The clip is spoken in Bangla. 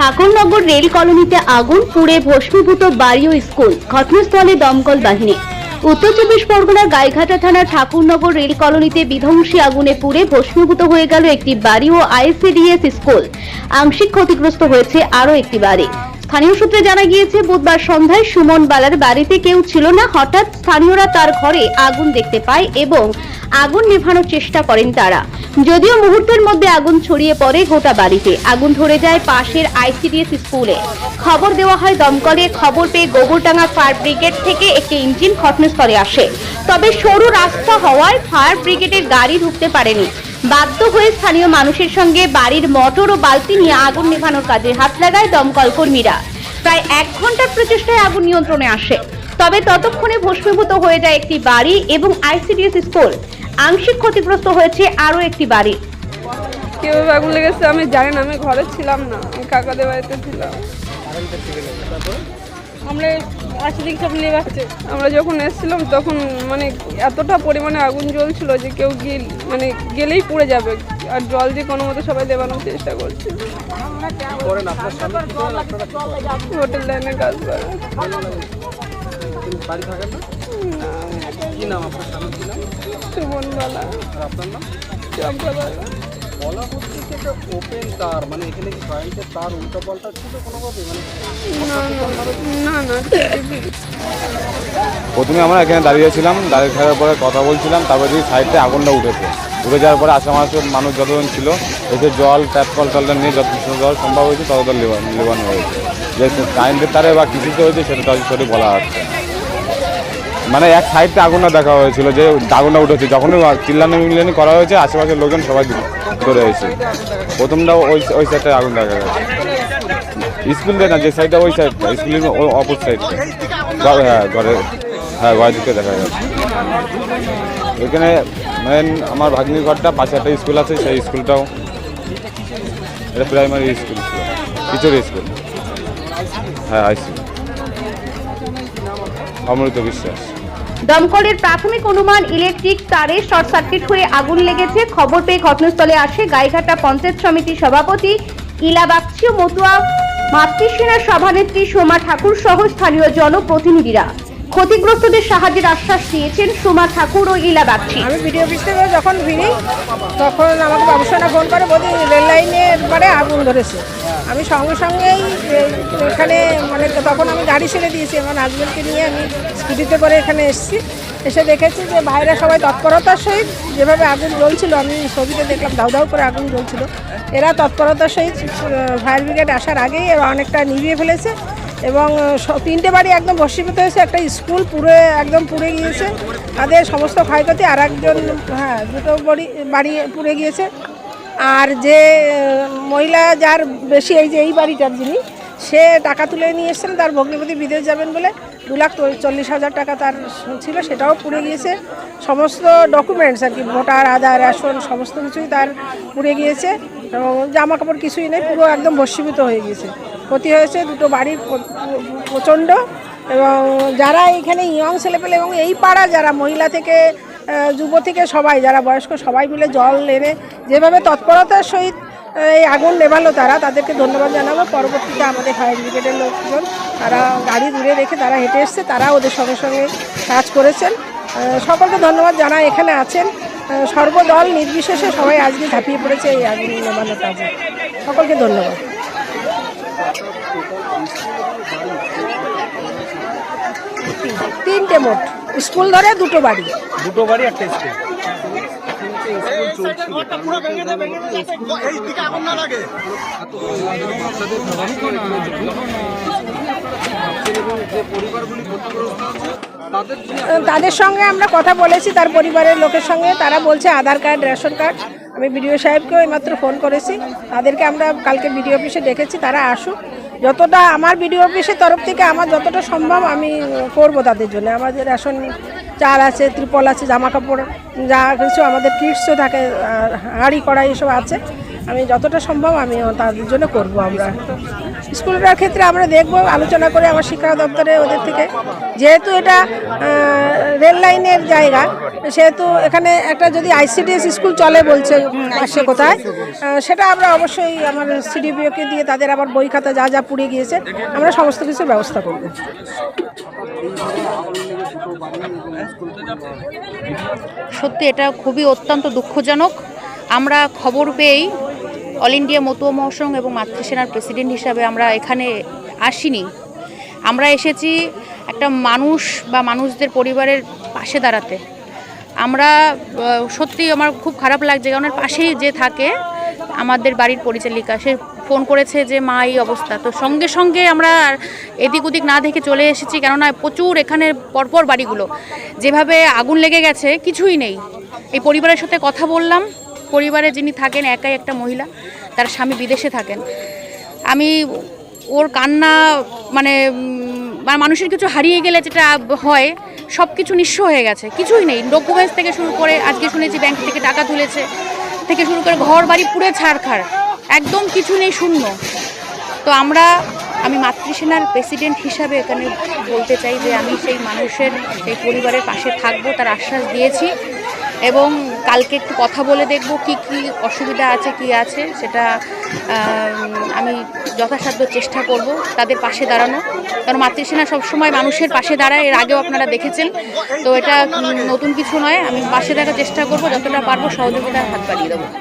ঠাকুরনগর রেল কলোনিতে আগুন পুড়ে ভস্মীভূত বাড়ি ও স্কুল। ঘটনাস্থলে দমকল বাহিনী। উত্তর চব্বিশ পরগনার গাইঘাটা থানা ঠাকুরনগর রেল কলোনিতে বিধ্বংসী আগুনে পুড়ে ভস্মীভূত হয়ে গেল একটি বাড়ি ও আইসিডিএস স্কুল। আংশিক ক্ষতিগ্রস্ত হয়েছে আরও একটি বাড়ি। স্থানীয় সূত্রে জানা গিয়েছে, বুধবার সন্ধ্যায় সুমন বালার বাড়িতে কেউ ছিল না। হঠাৎ স্থানীয়রা তার ঘরে আগুন দেখতে পায় এবং আগুন নেভানোর চেষ্টা করেন তারা। যদিও মুহূর্তের মধ্যে আগুন ছড়িয়ে পড়ে গোটা বাড়িতে। আগুন ধরে যায় পাশের আইসিডিএস স্কুলে। খবর দেওয়া হয়, দমকলে খবর পেয়ে গোবরডাঙ্গা ফায়ার ব্রিগেড থেকে একটি ইঞ্জিন ঘটনাস্থলে আসে। তবে সরু রাস্তা হওয়ায় ফায়ার ব্রিগেডের গাড়ি ঢুকতে পারেনি। বাধ্য হয়ে স্থানীয় মানুষের সঙ্গে বাড়ির মোটর ও বালতি নিয়ে আগুন নেভানোর কাজে হাত লাগায় দমকল কর্মীরা। প্রায় এক ঘণ্টার প্রচেষ্টায় আগুন নিয়ন্ত্রণে আসে। তবে ততক্ষণে ভস্মীভূত হয়ে যায় একটি বাড়ি এবং আইসিডিএস স্কুল। আংশিক ক্ষতিগ্রস্ত হয়েছে আরও একটি বাড়ি। কীভাবে আগুন লেগেছে আমি জানি না, আমি ঘরে ছিলাম না কাকাদের বাড়িতে ছিলাম। আমরা আসি দিক সব আমরা যখন এসেছিলাম তখন মানে এতটা পরিমাণে আগুন জ্বলছিল যে কেউ গিল মানে গেলেই পুড়ে যাবে। আর জল দিয়ে কোনো মতো সবাই দেবানোর চেষ্টা করছে। করেন আপনার স্বামী। কি করেন আপনারা হোটেল লাইনে কাজ করে। বাড়ি থাকেন না? কি নাম আপনার স্বামী কি নাম? সুমন বালা আপনার নাম? বলা হচ্ছে যে এটা ওপেন তার মানে এখানে কি কারেন্টের তার উল্টো পাল্টা ছিল কোনোভাবে? মানে না না প্রথমে আমরা এখানে দাঁড়িয়েছিলাম দাঁড়িয়ে থাকার পরে কথা বলছিলাম তারপরে দেখি সাইডে আগুনটা উঠেছে। উঠে যাওয়ার পরে আশেপাশের মানুষ যতজন ছিল এসে জল ট্যাপ কল টলটা নিয়ে যত জল সম্ভব হয়েছে তত লেবানো হয়েছে। যে কারেন্টের তারে বা কিছুতে হয়েছে সেটা তো সঠিক বলা হচ্ছে মানে এক সাইডটা আগুনটা দেখা হয়েছিল যে আগুনটা উঠেছে। যখনই চিল্লানি মিল্লানি করা হয়েছে আশেপাশের লোকজন সবাই ধরে এসে প্রথমটা ওই ওই সাইডটায় আগুন দেখা গেছে। স্কুল না, যে সাইডটা ওই সাইডটা স্কুলের অপর সাইডটা হ্যাঁ ঘরে হ্যাঁ ঘরের দিকে দেখা গেছে। এখানে মেন আমার ভাগ্নির ঘরটা, পাশে একটা স্কুল আছে, সেই স্কুলটাও। এটা প্রাইমারি স্কুল ছিল স্কুল। হ্যাঁ হাই অমৃত বিশ্বাস। দমকলের প্রাথমিক অনুমান ইলেকট্রিক তারে শর্ট সার্কিট হয়ে আগুন লেগেছে। খবর পেয়ে ঘটনাস্থলে আসে গাইঘাটা পঞ্চায়েত সমিতির সভাপতি ইলা বাগচি ও মতুয়া মাতৃসেনার সভানেত্রী সোমা ঠাকুর সহ স্থানীয় জনপ্রতিনিধিরা। ক্ষতিগ্রস্তদের সাহায্যের আশ্বাস দিয়েছেন সোমা ঠাকুর ও ইলা বাগচি আমি ভিডিও অফিস থেকে যখন ফিরি তখন আমাকে বাবুসোনা ফোন করে বলছি, রেল লাইনের পরে আগুন ধরেছে। আমি সঙ্গে সঙ্গেই এখানে মানে তখন আমি গাড়ি ছেড়ে দিয়েছি, আমার হাজব্যান্ডকে নিয়ে আমি স্কুটিতে করে এখানে এসেছি। এসে দেখেছি যে বাইরে সবাই তৎপরতার সহিত যেভাবে আগুন জ্বলছিল, আমি ছবিতে দেখলাম দাউ দাউ করে আগুন জ্বলছিল। এরা তৎপরতার সহিত ফায়ার ব্রিগেড আসার আগেই এরা অনেকটা নিভিয়ে ফেলেছে এবং তিনটে বাড়ি একদম ভস্মীভূত হয়েছে, একটা স্কুল পুরো একদম পুড়ে গিয়েছে। তাদের সমস্ত ক্ষয়ক্ষতি আর একজন হ্যাঁ দুটো বাড়ি বাড়ি পুড়ে গিয়েছে। আর যে মহিলা যার বেশি এই যে এই বাড়িটার যিনি, সে টাকা তুলে নিয়ে এসেছেন তার ভগ্নিপতি বিদেশ যাবেন বলে দু লাখ চল্লিশ হাজার টাকা তার ছিল, সেটাও পুড়ে গিয়েছে। সমস্ত ডকুমেন্টস আর কি, ভোটার, আধার, রেশন, সমস্ত কিছুই তার পুড়ে গিয়েছে। এবং জামা কাপড় কিছুই নেই, পুরো একদম ভস্মীভূত হয়ে গিয়েছে। ক্ষতি হয়েছে দুটো বাড়ির প্র- প্র- প্রচণ্ড। এবং যারা এখানে ইয়ং ছেলেপেলে এবং এই পাড়া যারা মহিলা থেকে যুব থেকে সবাই, যারা বয়স্ক, সবাই মিলে জল এনে যেভাবে তৎপরতার সহিত এই আগুন নেভালো তারা, তাদেরকে ধন্যবাদ জানাব। পরবর্তীতে আমাদের ফায়ার ব্রিগেডের লোকজন, তারা গাড়ি দূরে রেখে তারা হেঁটে এসছে তারা ওদের সঙ্গে সঙ্গে কাজ করেছেন। সকলকে ধন্যবাদ জানা এখানে আছেন। সর্বদল নির্বিশেষে সবাই আজকে ঝাঁপিয়ে পড়েছে এই আগুন নেভানোর কাজে। সকলকে ধন্যবাদ। তিনটে মোট। স্কুল ধরে দুটো বাড়ি। দুটো বাড়ি একটা স্কুল। তাদের সঙ্গে আমরা কথা বলেছি তার পরিবারের লোকের সঙ্গে। তারা বলছে আধার কার্ড রেশন কার্ড। আমি বিডিও সাহেবকেও এইমাত্র ফোন করেছি। তাদেরকে আমরা কালকে বিডিও অফিসে ডেকেছি তারা আসুক। যতটা আমার বিডিও অফিসের তরফ থেকে আমার যতটা সম্ভব আমি করব তাদের জন্য। আমাদের রেশন চাল আছে, ত্রিপল আছে জামা কাপড় যা কিছু আমাদের কিটসও থাকে হাঁড়ি, কড়াই এসব আছে। আমি যতটা সম্ভব আমি তাদের জন্য করব আমরা। স্কুলটার ক্ষেত্রে আমরা দেখব, আলোচনা করে আমার শিক্ষা দপ্তরে ওদের থেকে। যেহেতু এটা রেল লাইনের জায়গা, সেহেতু এখানে একটা যদি আইসিডিএস স্কুল চলে বলছে পাশে কোথায় সেটা আমরা অবশ্যই আমার সিডিপিওকে দিয়ে তাদের আবার বই খাতা যা যা পুড়ে গিয়েছে, আমরা সমস্ত কিছুর ব্যবস্থা করব। সত্যি এটা খুবই অত্যন্ত দুঃখজনক। আমরা খবর পেয়েই অল ইন্ডিয়া মতুয়া মহাসংঘ এবং মাতৃসেনার প্রেসিডেন্ট হিসাবে আমরা এখানে আসিনি। আমরা এসেছি একটা মানুষ বা মানুষদের পরিবারের পাশে দাঁড়াতে। আমরা সত্যি আমার খুব খারাপ লাগছে কারণ পাশেই যে থাকে আমাদের বাড়ির পরিচালিকা, সে ফোন করেছে যে, মা, এই অবস্থা। তো সঙ্গে সঙ্গে আমরা এদিক ওদিক না দেখে চলে এসেছি কেননা প্রচুর এখানে পরপর বাড়িগুলো। যেভাবে আগুন লেগে গেছে, কিছুই নেই। এই পরিবারের সাথে কথা বললাম পরিবারে যিনি থাকেন একাই একটা মহিলা তার স্বামী বিদেশে থাকেন। আমি ওর কান্না মানে উম, মানুষের কিছু হারিয়ে গেলে যেটা হয় সব কিছু নিঃস্ব হয়ে গেছে কিছুই নেই। ডকুমেন্টস থেকে শুরু করে আজকে শুনেছি ব্যাংক থেকে টাকা তুলেছে থেকে শুরু করে ঘর বাড়ি পুরে ছাড়খাড় একদম কিছু নেই শূন্য। তো আমরা আমি মাতৃসেনার প্রেসিডেন্ট হিসাবে এখানে বলতে চাই যে আমি সেই মানুষের সেই পরিবারের পাশে থাকব তার আশ্বাস দিয়েছি। এবং কালকে একটু কথা বলে দেখব কি কি অসুবিধা আছে, কি আছে, সেটা আমি যথাসাধ্য চেষ্টা করব তাদের পাশে দাঁড়ানো। কারণ মাতৃসেনা সবসময় মানুষের পাশে দাঁড়ায়, এর আগেও আপনারা দেখেছেন। তো এটা নতুন কিছু নয়, আমি পাশে দেখার চেষ্টা করব, যতটা পারব সহযোগিতার হাত বাড়িয়ে দেবো।